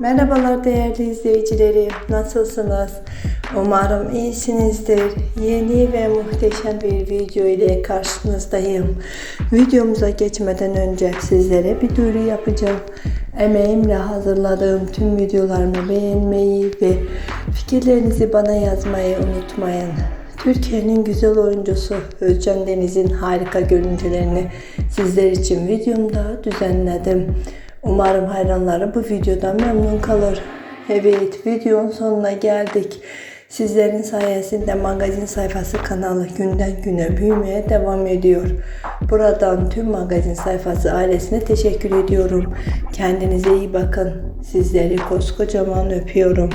Merhabalar değerli izleyicilerim. Nasılsınız? Umarım iyisinizdir. Yeni ve muhteşem bir video ile karşınızdayım. Videomuza geçmeden önce sizlere bir duyuru yapacağım. Emeğimle hazırladığım tüm videolarımı beğenmeyi ve fikirlerinizi bana yazmayı unutmayın. Türkiye'nin güzel oyuncusu Özcan Deniz'in harika görüntülerini sizler için videomda düzenledim. Umarım hayranları bu videodan memnun kalır. Evet videonun sonuna geldik. Sizlerin sayesinde magazin sayfası kanalı günden güne büyümeye devam ediyor. Buradan tüm magazin sayfası ailesine teşekkür ediyorum. Kendinize iyi bakın. Sizleri koskocaman öpüyorum.